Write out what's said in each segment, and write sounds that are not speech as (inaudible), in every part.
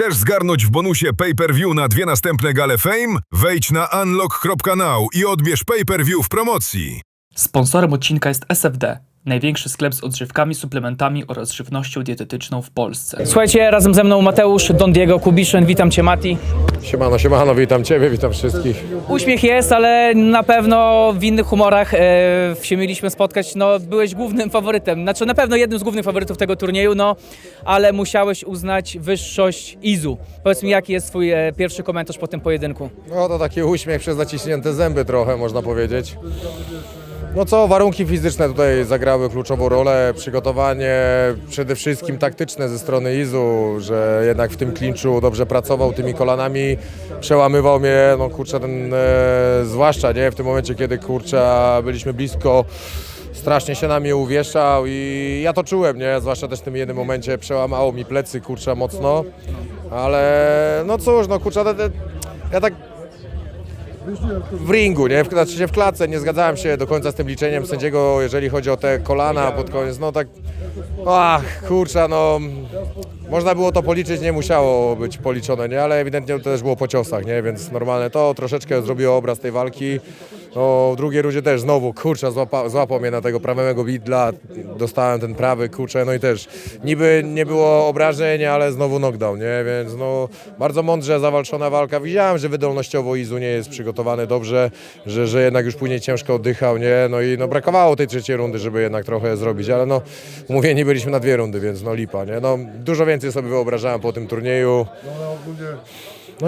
Chcesz zgarnąć w bonusie pay-per-view na dwie następne gale Fame? Wejdź na unlock.now i odbierz pay-per-view w promocji. Sponsorem odcinka jest SFD, największy sklep z odżywkami, suplementami oraz żywnością dietetyczną w Polsce. Słuchajcie, razem ze mną Mateusz, Don Diego, Kubiszyn, witam Cię Mati. Siemano, siemano, witam Ciebie, witam wszystkich. Uśmiech jest, ale na pewno w innych humorach e, się mieliśmy spotkać, no byłeś głównym faworytem, znaczy na pewno jednym z głównych faworytów tego turnieju, no ale musiałeś uznać wyższość Izu. Powiedz mi, jaki jest Twój e, pierwszy komentarz po tym pojedynku? No to taki uśmiech przez zaciśnięte zęby trochę, można powiedzieć. No co, warunki fizyczne tutaj zagrały kluczową rolę, przygotowanie przede wszystkim taktyczne ze strony Izu, że jednak w tym klinczu dobrze pracował tymi kolanami, przełamywał mnie, no kurczę, ten, e, zwłaszcza nie, w tym momencie, kiedy kurczę byliśmy blisko, strasznie się na mnie uwieszał i ja to czułem, nie, zwłaszcza też w tym jednym momencie przełamało mi plecy, kurczę, mocno, ale no cóż, no kurczę, ja tak w ringu, nie? W, znaczy się w klatce, nie zgadzałem się do końca z tym liczeniem sędziego, jeżeli chodzi o te kolana pod koniec, no tak, ach, kurczę, no, można było to policzyć, nie musiało być policzone, nie? Ale ewidentnie to też było po ciosach, nie? Więc normalne to troszeczkę zrobiło obraz tej walki. No, w drugiej rundzie też znowu, kurczę, złapa, złapał mnie na tego prawego bidla, dostałem ten prawy, kurczę, no i też niby nie było obrażeń, ale znowu knockdown, nie? Więc no, bardzo mądrze zawalczona walka. Widziałem, że wydolnościowo Izu nie jest przygotowany dobrze, że, że jednak już później ciężko oddychał, nie? No i no, brakowało tej trzeciej rundy, żeby jednak trochę zrobić, ale no, umówieni byliśmy na dwie rundy, więc no lipa, nie? No, dużo więcej sobie wyobrażałem po tym turnieju. No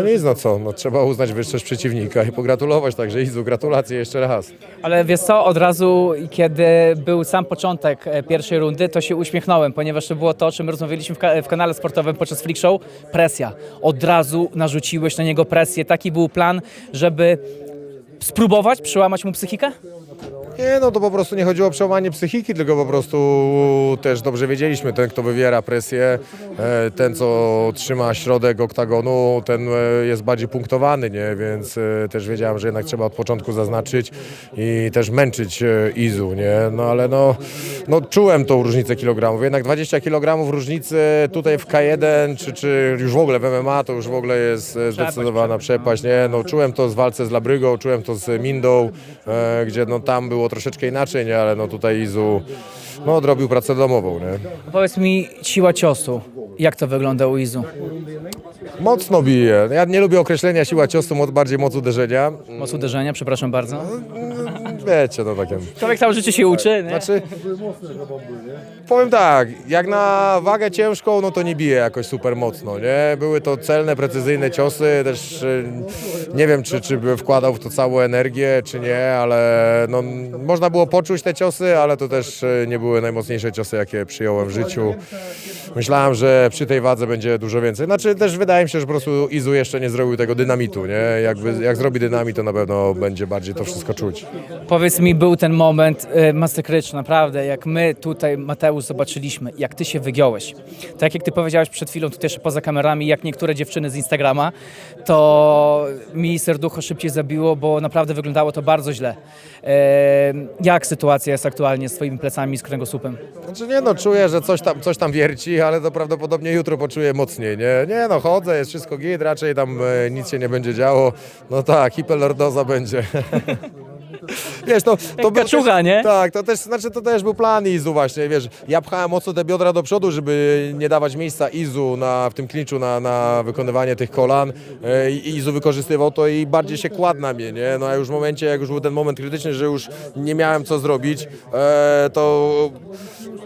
nic, no co, no, trzeba uznać wyższość przeciwnika i pogratulować, także Izu, gratulacje jeszcze raz. Ale wiesz co, od razu kiedy był sam początek e, pierwszej rundy, to się uśmiechnąłem, ponieważ to było to, o czym rozmawialiśmy w, ka- w kanale sportowym podczas Freak Show, presja. Od razu narzuciłeś na niego presję. Taki był plan, żeby spróbować przełamać mu psychikę? Nie, no to po prostu nie chodziło o przełamanie psychiki, tylko po prostu też dobrze wiedzieliśmy, ten kto wywiera presję, e, ten co trzyma środek oktagonu, ten e, jest bardziej punktowany, nie, więc e, też wiedziałem, że jednak trzeba od początku zaznaczyć i też męczyć Izu, nie, no ale no, no czułem tą różnicę kilogramów, jednak 20 kg różnicy tutaj w K1, czy, czy już w ogóle w MMA, to już w ogóle jest zdecydowana przepaść, nie, no czułem to z walce z Labrygą, czułem to z Mindą, gdzie no tam było troszeczkę inaczej, nie, ale no tutaj Izu, no odrobił pracę domową, nie. Powiedz mi, siła ciosu. Jak to wygląda u Izu? Mocno bije, ja nie lubię określenia siła ciosu, mo- bardziej moc uderzenia, Moc uderzenia, przepraszam bardzo. Wiecie, no takie... Człowiek całe życie się uczy, nie? Znaczy, powiem tak, jak na wagę ciężką, no to nie bije jakoś super mocno, nie? Były to celne, precyzyjne ciosy, też e, nie wiem, czy, czy by wkładał w to całą energię, czy nie, ale no, można było poczuć te ciosy, ale to też e, nie były najmocniejsze ciosy, jakie przyjąłem w życiu. Myślałem, że przy tej wadze będzie dużo więcej. Znaczy też wydaje mi się, że po prostu Izu jeszcze nie zrobił tego dynamitu, nie? Jakby, jak zrobi dynamit, to na pewno będzie bardziej to wszystko czuć. Powiedz mi, był ten moment y, masakryczny, naprawdę, jak my tutaj, Mateusz, zobaczyliśmy, jak ty się wygiąłeś. Tak jak ty powiedziałeś przed chwilą, tutaj jeszcze poza kamerami, jak niektóre dziewczyny z Instagrama, to mi serducho szybciej zabiło, bo naprawdę wyglądało to bardzo źle. E, jak sytuacja jest aktualnie z twoimi plecami z kręgosłupem? Znaczy nie no, czuję, że coś tam, coś tam wierci, ale to prawdopodobnie jutro poczuję mocniej, nie? Nie no, chodzę, jest wszystko git, raczej tam e, nic się nie będzie działo. No tak, hiperlordoza będzie. (laughs) Wiesz, to, to kaczucha, też, nie? Tak, to też, znaczy to też był plan Izu właśnie, wiesz, ja pchałem mocno te biodra do przodu, żeby nie dawać miejsca Izu na, w tym klinczu na, na wykonywanie tych kolan e, i Izu wykorzystywał to i bardziej się kładł na mnie, nie? No a już w momencie, jak już był ten moment krytyczny, że już nie miałem co zrobić, e, to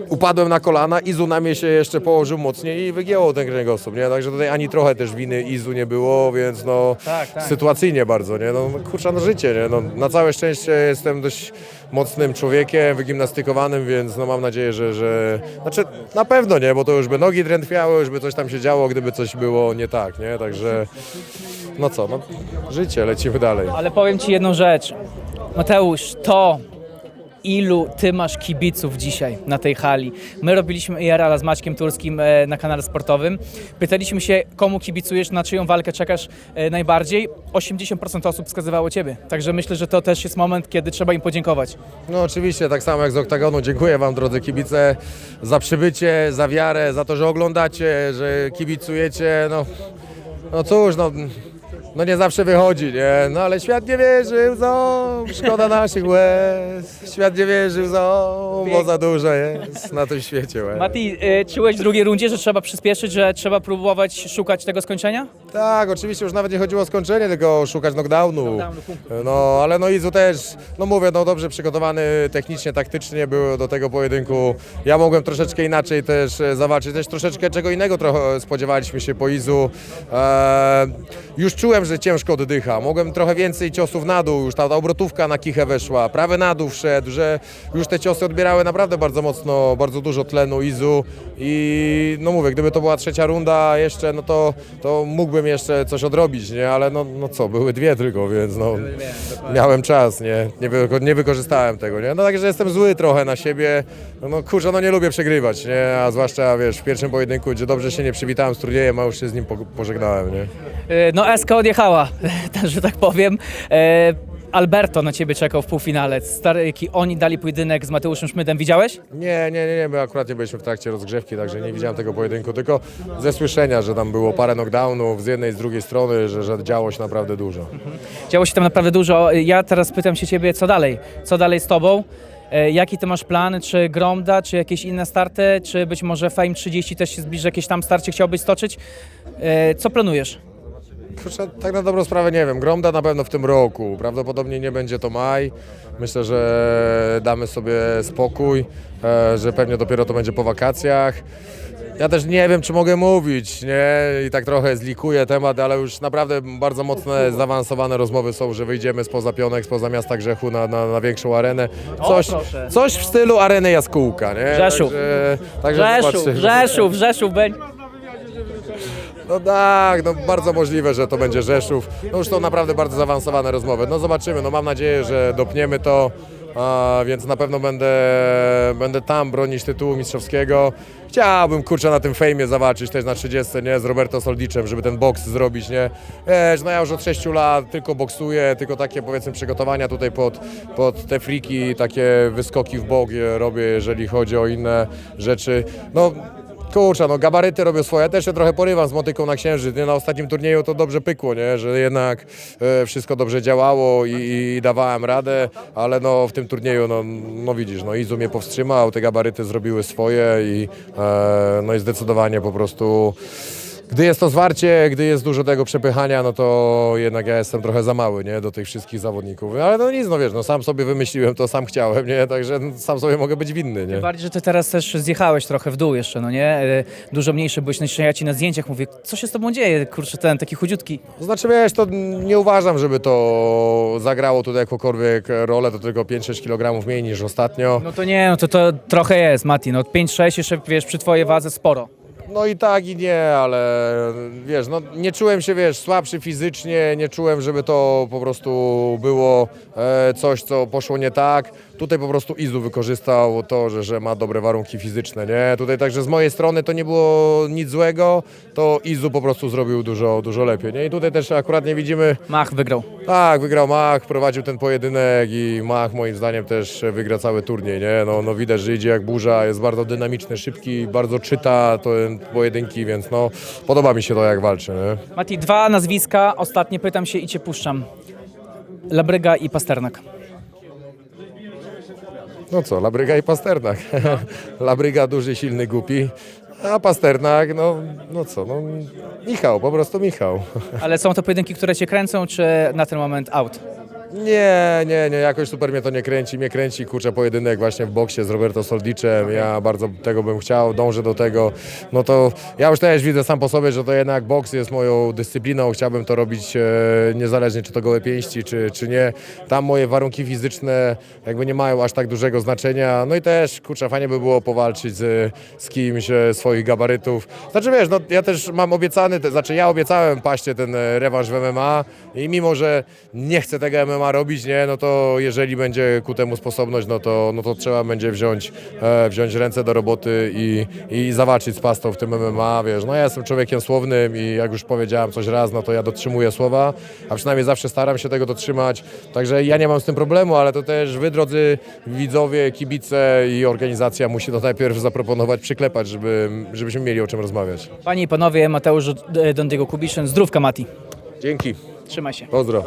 upadłem na kolana, Izu na mnie się jeszcze położył mocniej i wygięło ten kręgosłup, nie? Także tutaj ani trochę też winy Izu nie było, więc no Tak, tak. sytuacyjnie bardzo, nie? No kurczę, no życie, nie? No, na całe szczęście jestem dość mocnym człowiekiem, wygimnastykowanym, więc no mam nadzieję, że, że... Znaczy na pewno nie, bo to już by nogi drętwiały, już by coś tam się działo, gdyby coś było nie tak, nie? Także no co, no życie, lecimy dalej. Ale powiem ci jedną rzecz. Mateusz, to ilu ty masz kibiców dzisiaj na tej hali. My robiliśmy IRL z Maćkiem Turskim e, na kanale sportowym. Pytaliśmy się, komu kibicujesz, na czyją walkę czekasz e, najbardziej. 80% osób wskazywało ciebie. Także myślę, że to też jest moment, kiedy trzeba im podziękować. No oczywiście, tak samo jak z Oktagonu. Dziękuję Wam, drodzy kibice, za przybycie, za wiarę, za to, że oglądacie, że kibicujecie. No, no cóż, no, no nie zawsze wychodzi, nie? No ale świat nie wierzył, zo, szkoda naszych łez. Świat nie wierzył, zo, bo za dużo jest na tym świecie łez. Mati, e, czułeś w drugiej rundzie, że trzeba przyspieszyć, że trzeba próbować szukać tego skończenia? Tak, oczywiście już nawet nie chodziło o skończenie, tylko szukać knockdownu. Knockdownu, punktu. No, ale no Izu też, no mówię, no dobrze przygotowany technicznie, taktycznie był do tego pojedynku. Ja mogłem troszeczkę inaczej też e, zawalczyć, też troszeczkę czego innego trochę spodziewaliśmy się po Izu. E, już czułem, że ciężko oddycha. Mogłem trochę więcej ciosów na dół, już ta, ta obrotówka na kichę weszła, prawy na dół wszedł, że już te ciosy odbierały naprawdę bardzo mocno, bardzo dużo tlenu Izu i no mówię, gdyby to była trzecia runda jeszcze, no to, to mógłbym jeszcze coś odrobić, nie? Ale no, no co, były dwie tylko, więc no miałem czas, nie? Nie, wyko- nie wykorzystałem tego, nie? No także jestem zły trochę na siebie, no, no kurczę, no nie lubię przegrywać, nie? A zwłaszcza, wiesz, w pierwszym pojedynku, gdzie dobrze się nie przywitałem z turniejem, a już się z nim po- pożegnałem, nie? E, No SK odjechała, (laughs) że tak powiem. E, Alberto na ciebie czekał w półfinale. Stary, jaki oni dali pojedynek z Mateuszem Szmydem. Widziałeś? Nie, nie, nie, nie, my akurat nie byliśmy w trakcie rozgrzewki, także nie widziałem tego pojedynku, tylko ze słyszenia, że tam było parę knockdownów z jednej i z drugiej strony, że, że działo się naprawdę dużo. Działo się tam naprawdę dużo. Ja teraz pytam się ciebie, co dalej? Co dalej z tobą? E, Jaki ty masz plan? Czy Gromda, czy jakieś inne starty? Czy być może Fame 30 też się zbliży, jakieś tam starcie chciałbyś stoczyć? Co planujesz? Kurczę, tak na dobrą sprawę nie wiem. Gromda na pewno w tym roku. Prawdopodobnie nie będzie to maj. Myślę, że damy sobie spokój, e, że pewnie dopiero to będzie po wakacjach. Ja też nie wiem, czy mogę mówić, nie? I tak trochę zlikuję temat, ale już naprawdę bardzo mocne, zaawansowane rozmowy są, że wyjdziemy spoza Pionek, spoza Miasta Grzechu na, na, na większą arenę. Coś, proszę. coś w stylu areny Jaskółka, nie? Rzeszów. Także, także Rzeszów, zobaczymy. Rzeszów, Rzeszów będzie. No tak, no bardzo możliwe, że to będzie Rzeszów. No już są naprawdę bardzo zaawansowane rozmowy. No zobaczymy, no mam nadzieję, że dopniemy to, a, więc na pewno będę, będę tam bronić tytułu mistrzowskiego. Chciałbym, kurczę, na tym fejmie zawalczyć też na 30, nie, z Roberto Soldiczem, żeby ten boks zrobić, nie. Wiesz, no ja już od 6 lat tylko boksuję, tylko takie powiedzmy przygotowania tutaj pod, pod te friki, takie wyskoki w bok robię, jeżeli chodzi o inne rzeczy. No Kurczę, no gabaryty robią swoje. Ja też się trochę porywam z motyką na księżyc. Nie? Na ostatnim turnieju to dobrze pykło, nie? że jednak e, wszystko dobrze działało i, i dawałem radę, ale no, w tym turnieju, no, no widzisz, no Izu mnie powstrzymał, te gabaryty zrobiły swoje i, e, no i zdecydowanie po prostu gdy jest to zwarcie, gdy jest dużo tego przepychania, no to jednak ja jestem trochę za mały, nie, do tych wszystkich zawodników. Ale no nic, no wiesz, no sam sobie wymyśliłem to, sam chciałem, nie, także sam sobie mogę być winny, nie. Bardziej, że ty teraz też zjechałeś trochę w dół jeszcze, no nie? E, Dużo mniejszy byłeś, no ja ci na zdjęciach mówię, co się z tobą dzieje, kurczę, ten taki chudziutki. Znaczy wiesz, to nie uważam, żeby to zagrało tutaj jakąkolwiek rolę, to tylko 5-6 kg mniej niż ostatnio. No to nie, no to, to trochę jest, Mati, no 5-6 jeszcze, wiesz, przy twojej wadze sporo. No i tak i nie, ale wiesz, no nie czułem się, wiesz, słabszy fizycznie, nie czułem, żeby to po prostu było e, coś, co poszło nie tak. Tutaj po prostu Izu wykorzystał to, że, że ma dobre warunki fizyczne, nie? Tutaj także z mojej strony to nie było nic złego, to Izu po prostu zrobił dużo, dużo lepiej, nie? I tutaj też akurat nie widzimy Mach wygrał. Tak, wygrał Mach, prowadził ten pojedynek i Mach moim zdaniem też wygra cały turniej, nie? No, no widać, że idzie jak burza, jest bardzo dynamiczny, szybki, bardzo czyta te pojedynki, więc no podoba mi się to jak walczy, nie? Mati, dwa nazwiska, ostatnie pytam się i cię puszczam. Labryga i Pasternak. No co, Labryga i Pasternak. (laughs) Labryga duży, silny, głupi, a Pasternak, no, no co, no Michał, po prostu Michał. Ale są to pojedynki, które cię kręcą, czy na ten moment out? Nie, nie, nie, jakoś super mnie to nie kręci. Mnie kręci, kurczę, pojedynek właśnie w boksie z Roberto Soldiczem. Ja bardzo tego bym chciał, dążę do tego. No to ja już też widzę sam po sobie, że to jednak boks jest moją dyscypliną. Chciałbym to robić e, niezależnie czy to gołe pięści, czy, czy nie. Tam moje warunki fizyczne jakby nie mają aż tak dużego znaczenia. No i też, kurczę, fajnie by było powalczyć z, z kimś e, swoich gabarytów. Znaczy wiesz, no ja też mam obiecany, te, znaczy ja obiecałem paście ten e, rewanż w MMA i mimo, że nie chcę tego MMA ma robić, nie, no to jeżeli będzie ku temu sposobność, no to, no to trzeba będzie wziąć, e, wziąć ręce do roboty i, i zawalczyć z pastą w tym MMA, wiesz, no ja jestem człowiekiem słownym i jak już powiedziałem coś raz, no to ja dotrzymuję słowa, a przynajmniej zawsze staram się tego dotrzymać, także ja nie mam z tym problemu, ale to też wy, drodzy widzowie, kibice i organizacja musi to najpierw zaproponować, przyklepać, żeby, żebyśmy mieli o czym rozmawiać. Panie i panowie, Mateusz Dondiego Kubiszyn, zdrówka Mati. Dzięki, Trzymaj się. pozdro.